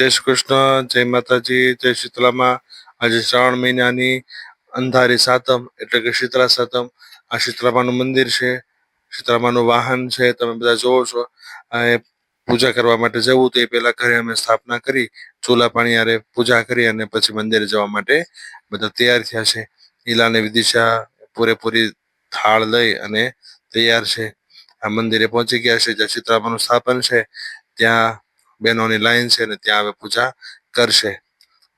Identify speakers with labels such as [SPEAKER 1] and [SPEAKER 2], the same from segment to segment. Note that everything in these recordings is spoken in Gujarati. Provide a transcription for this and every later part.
[SPEAKER 1] જય શ્રી કૃષ્ણ, જય માતાજી, જય શીતલામાં. આજે શ્રાવણ મહિનાની અંધારી સાતમ, એટલે કે શીતળા સાતમ. આ શીતળામાનું મંદિર છે શીતળામાનું વાહન છે, તમે બધા જોવો છો. પૂજા કરવા માટે જવું તો પહેલા ઘરે અમે સ્થાપના કરી, ચૂલા પાણી હારે પૂજા કરી અને પછી મંદિરે જવા માટે બધા તૈયાર થયા છે. ઈલા અને વિદિશા પૂરેપૂરી થાળ લઈ અને તૈયાર છે. આ મંદિરે પહોંચી ગયા છે, જ્યાં શીતળામાનું સ્થાપન છે. ત્યાં બહેનોની લાઈન છે ને ત્યાં હવે પૂજા કરશે.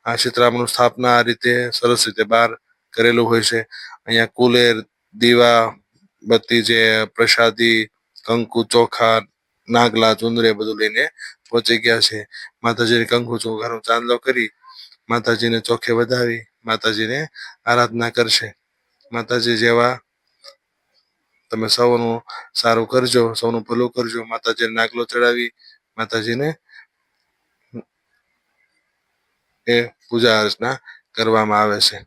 [SPEAKER 1] આ સીતરામનું સ્થાપના આ રીતે સરસ રીતે બહાર કરેલું હોય છે. અહીંયા કુલેર, દીવા, બત્તી જે પ્રસાદી, કંકુ, ચોખા, નાગલા ચુંદરે બધું લઈને પહોંચી ગયા છે. માતાજીને કંકુ, ચોખાનો ચાંદલો કરી માતાજીને ચોખે વધાવી માતાજીને આરાધના કરશે. માતાજી જેવા તમે સૌનું સારું કરજો, સૌનું ભલું કરજો. માતાજીને નાગલો ચડાવી માતાજીને એ પૂજા અર્ચના કરવામાં આવે છે.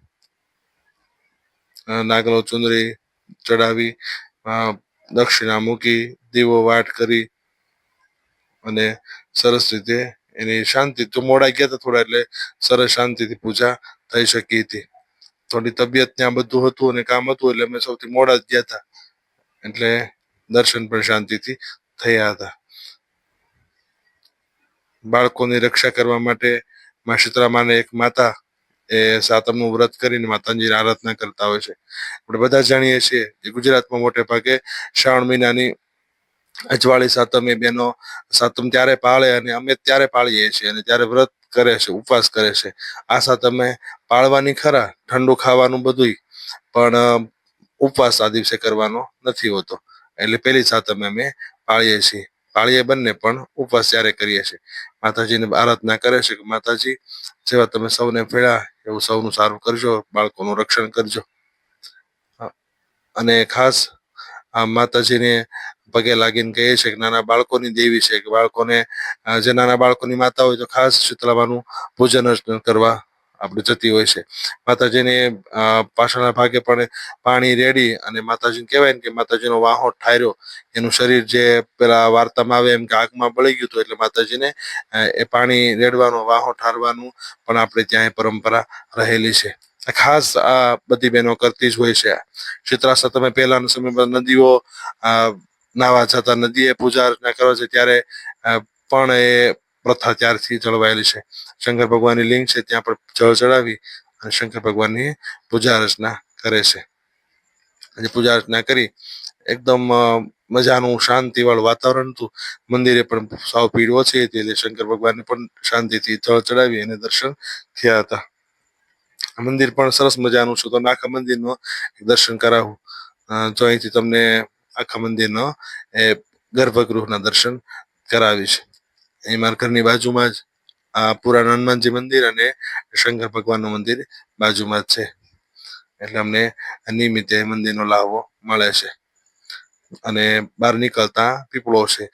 [SPEAKER 1] નાગલો ચુંદરી ચડાવી દક્ષિણા મૂકી, દીવો વાટ કરી અને સરસ રીતે એની શાંતિ, તો મોડા ગયા હતા થોડા એટલે સરસ શાંતિથી પૂજા થઈ શકી હતી. થોડી તબિયત ત્યાં બધું હતું અને કામ હતું એટલે અમે સૌથી મોડા જ ગયા હતા. એટલે દર્શન પણ શાંતિથી થયા હતા. બાળકોની રક્ષા કરવા માટે મા શીતળામાને એક માતા એ સાતમનું વ્રત કરીને માતાજીની આરાધના કરતા હોય છે. આપણે બધા જાણીએ છીએ કે ગુજરાતમાં મોટે ભાગે શ્રાવણ મહિનાની અજવાળી સાતમ એ બેનો સાતમ ત્યારે પાળે અને અમે ત્યારે પાળીએ છીએ અને ત્યારે વ્રત કરે છે, ઉપવાસ કરે છે. આ સાતમે પાળવાની ખરા, ઠંડુ ખાવાનું બધુંય, પણ ઉપવાસ આ દિવસે કરવાનો નથી હોતો. એટલે પેલી સાતમે અમે પાળીએ છીએ. પાળીએ બંને પણ ઉપવાસ જ્યારે કરીએ છીએ. માતાજીને આરાધના કરે છે કે માતાજી, જેવા તમે સૌને ફેળા એવું સૌનું સારું કરજો, બાળકોનું રક્ષણ કરજો. અને ખાસ આ માતાજીને પગે લાગીને કહીએ છે કે નાના બાળકોની દેવી છે કે બાળકોને જે નાના બાળકોની માતા હોય તો ખાસ શીતળામાનું પૂજન અર્ચન કરવા આપણે જતી હોય છે. માતાજીને પાછળના ભાગે પણ પાણી રેડી અને માતાજીને કહેવાય ને કે માતાજીનો વાહો ઠાર્યો. એનું શરીર જે પેલા વાર્તામાં આવે એમ કે આગમાં બળી ગયું હતું એટલે માતાજીને એ પાણી રેડવાનો, વાહો ઠારવાનું પણ આપણે ત્યાં એ પરંપરા રહેલી છે. ખાસ આ બધી બહેનો કરતી જ હોય છે. શીતળા તમે પહેલાના સમયમાં નદીઓ નાવા જતા નદીએ પૂજા અર્ચના કરે છે ત્યારે પણ એ પ્રથા ત્યારથી જળવાયેલી છે. શંકર ભગવાનની લિંગ છે, ત્યાં પણ જળ ચડાવી અને શંકર ભગવાનની પૂજા અર્ચના કરે છે. અને પૂજા અર્ચના કરી એકદમ મજાનું શાંતિવાળું વાતાવરણ હતું. મંદિરે પણ સાવ ભીડ ઓછી હતી એટલે શંકર ભગવાનને પણ શાંતિથી જળ ચડાવી અને દર્શન થયા હતા. મંદિર પણ સરસ મજાનું છે, તો આખા મંદિરનો દર્શન કરાવું. તો અહીંથી તમને આખા મંદિરનો એ ગર્ભગૃહના દર્શન કરાવીશ. અહીં મારા બાજુમાં જ આ પુરાણ હનુમાનજી મંદિર અને શંકર ભગવાનનું મંદિર બાજુમાં જ છે. એટલે અમને નિમિત્તે મંદિરનો લાભો મળે છે. અને બહાર નીકળતા પીપળો છે.